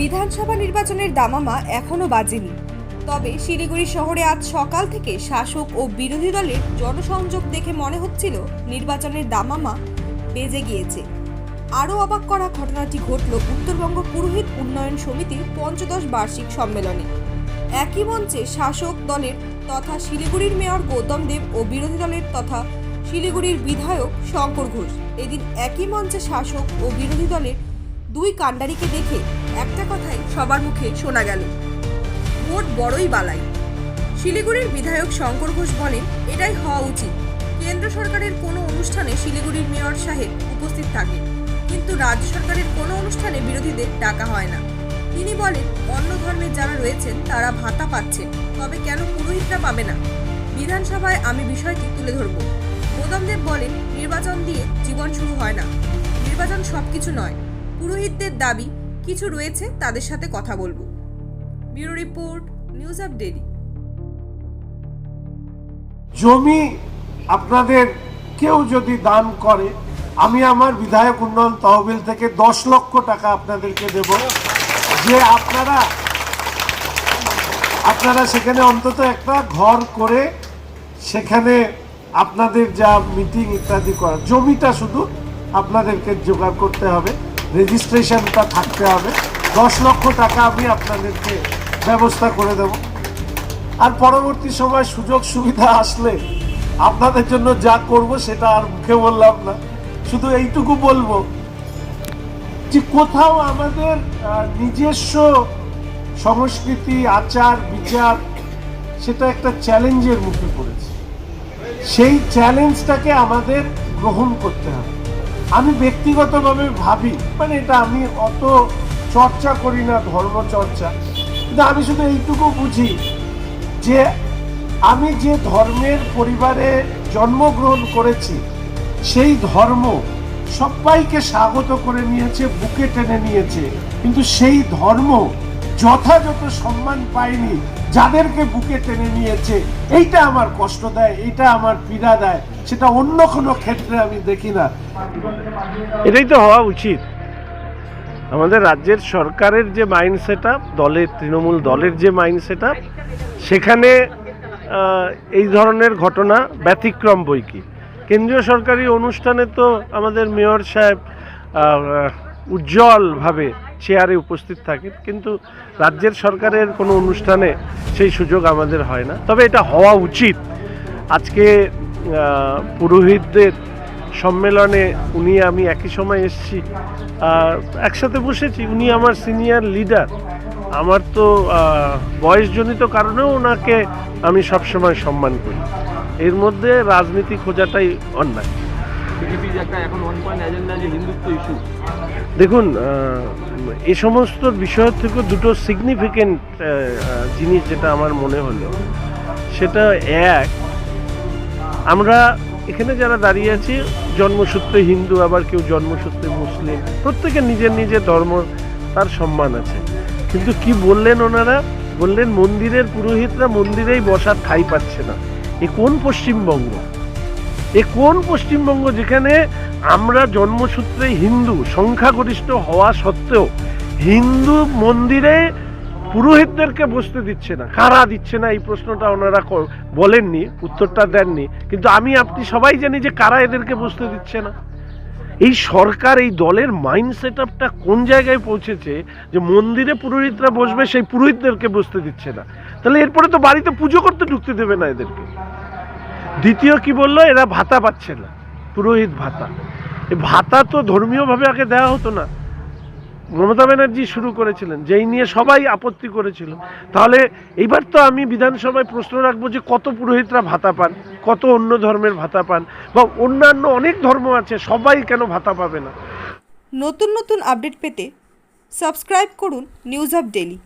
বিধানসভা নির্বাচনের দামামা এখনও বাজেনি। তবে শিলিগুড়ি শহরে আজ সকাল থেকে শাসক ও বিরোধী দলের জনসংযোগ দেখে মনে হচ্ছিল নির্বাচনের দামামা বেজে গিয়েছে। আরও অবাক করা ঘটনাটি ঘটল উত্তরবঙ্গ পুরোহিত উন্নয়ন সমিতির পঞ্চদশ বার্ষিক সম্মেলনে। একই মঞ্চে শাসক দলের তথা শিলিগুড়ির মেয়র গৌতম দেব ও বিরোধী দলের তথা শিলিগুড়ির বিধায়ক শঙ্কর ঘোষ। এদিন একই মঞ্চে শাসক ও বিরোধী দলের দুই কাণ্ডারিকে দেখে একটা কথাই সবার মুখে শোনা গেল। ভোট বড়ই বালাই। শিলিগুড়ির বিধায়ক শঙ্কর ঘোষ বলেন, এটাই হওয়া উচিত। কেন্দ্র সরকারের কোনো অনুষ্ঠানে শিলিগুড়ির মেয়র সাহেব উপস্থিত থাকে কিন্তু রাজ্য সরকারের কোনো অনুষ্ঠানে বিরোধীদের ডাকা হয় না। তিনি বলেন, অন্য ধর্মের যারা রয়েছেন, তারা ভাতা পাচ্ছেন। তবে কেন পুরোহিতরা পাবে না? বিধানসভায় আমি বিষয়টি তুলে ধরব। গৌতমদেব বলেন, নির্বাচন দিয়ে জীবন শুরু হয় না। নির্বাচন সবকিছু নয়। পুরোহিতদের দাবি, কিছু রয়েছে তাদের সাথে কথা বলব। Bureau report, news of daily জমি আপনাদের কেউ যদি দান করে, আমি আমার বিধায়ক উন্নয়ন তহবিল থেকে দশ লক্ষ টাকা আপনাদেরকে দেব। যে আপনারা আপনারা সেখানে অন্তত একটা ঘর করে সেখানে আপনাদের যা মিটিং ইত্যাদি করা জমিটা শুধু আপনাদেরকে জোগাড় করতে হবে। রেজিস্ট্রেশনটা থাকতে হবে। দশ লক্ষ টাকা আমি আপনাদেরকে ব্যবস্থা করে দেবো। আর পরবর্তী সময় সুযোগ সুবিধা আসলে আপনাদের জন্য যা করব সেটা আর মুখে বললাম না। শুধু এইটুকু বলব যে কোথাও আমাদের নিজস্ব সংস্কৃতি, আচার, বিচার, সেটা একটা চ্যালেঞ্জের মুখে পড়েছে। সেই চ্যালেঞ্জটাকে আমাদের গ্রহণ করতে হবে। আমি ব্যক্তিগতভাবে ভাবি মানে এটা আমি অত চর্চা করি না, ধর্ম চর্চা। কিন্তু আমি শুধু এইটুকু বুঝি যে আমি যে ধর্মের পরিবারে জন্মগ্রহণ করেছি, সেই ধর্ম সবাইকে স্বাগত করে নিয়েছে, বুকে টেনে নিয়েছে। কিন্তু সেই ধর্ম যথাযথ সম্মান পায়নি, যাদেরকে বুকে টেনে নিয়েছে। এইটা আমার কষ্ট দেয়, এইটা আমার পীড়া দেয়। সেটা অন্য কোনো ক্ষেত্রে আমি দেখি না। এটাই তো হওয়া উচিত। আমাদের রাজ্যের সরকারের যে মাইন্ড সেট দলের, তৃণমূল দলের যে মাইন্ড সেট সেখানে এই ধরনের ঘটনা ব্যতিক্রম বই কি? কেন্দ্রীয় সরকারি অনুষ্ঠানে তো আমাদের মেয়র সাহেব উজ্জ্বলভাবে চেয়ারে উপস্থিত থাকেন, কিন্তু রাজ্যের সরকারের কোনো অনুষ্ঠানে সেই সুযোগ আমাদের হয় না। তবে এটা হওয়া উচিত। আজকে পুরোহিতদের সম্মেলনে উনি আমি একই সময় এসেছি। আর একসাথে বসেছি উনি আমার সিনিয়র লিডার আমার তো বয়সজনিত কারণেও ওনাকে আমি সবসময় সম্মান করি। এর মধ্যে রাজনীতি খোঁজাটাই অন্যায়। দেখুন এ সমস্ত বিষয়ের থেকে দুটো সিগনিফিকেন্ট জিনিস যেটা আমার মনে হলো। সেটা এক আমরা এখানে যারা দাঁড়িয়ে আছি, জন্মসূত্রে হিন্দু, আবার কেউ জন্মসূত্রে মুসলিম প্রত্যেকের নিজের নিজের ধর্ম, তার সম্মান আছে। কিন্তু কি বললেন ওনারা? বললেন মন্দিরের পুরোহিতরা মন্দিরেই বসার ঠাই পাচ্ছে না। এ কোন পশ্চিমবঙ্গ? এ কোন পশ্চিমবঙ্গ যেখানে আমরা জন্মসূত্রে হিন্দু, সংখ্যাগরিষ্ঠ হওয়া সত্ত্বেও হিন্দু মন্দিরে পুরোহিতদেরকে বসতে দিচ্ছে না কারা দিচ্ছে না, এই প্রশ্নটা ওনারা বলেননি, উত্তরটা দেননি। কিন্তু আমি, আপনি সবাই জানি যে কারা এদেরকে বসতে দিচ্ছে না। এই সরকার, এই দলের মাইন্ড সেট আপটা কোন জায়গায় পৌঁছেছে যে মন্দিরে পুরোহিতরা বসবে, সেই পুরোহিতদেরকে বসতে দিচ্ছে না? তাহলে এরপরে তো বাড়িতে পুজো করতে ঢুকতে দেবে না এদেরকে। দ্বিতীয় কি বলল? এরা ভাতা পাচ্ছে না, পুরোহিত ভাতা। ভাতা তো ধর্মীয়ভাবে আগে দেওয়া হতো না। মমতা ব্যানার্জি শুরু করেছিলেন, যেই নিয়ে সবাই আপত্তি করেছিল। তাহলে এইবার তো আমি বিধানসভায় প্রশ্ন রাখব যে কত পুরোহিতরা ভাতা পান, কত অন্য ধর্মের ভাতা পান, বা অন্যান্য অনেক ধর্ম আছে, সবাই কেন ভাতা পাবে না? নতুন নতুন আপডেট পেতে সাবস্ক্রাইব করুন নিউজ অফ ডেলি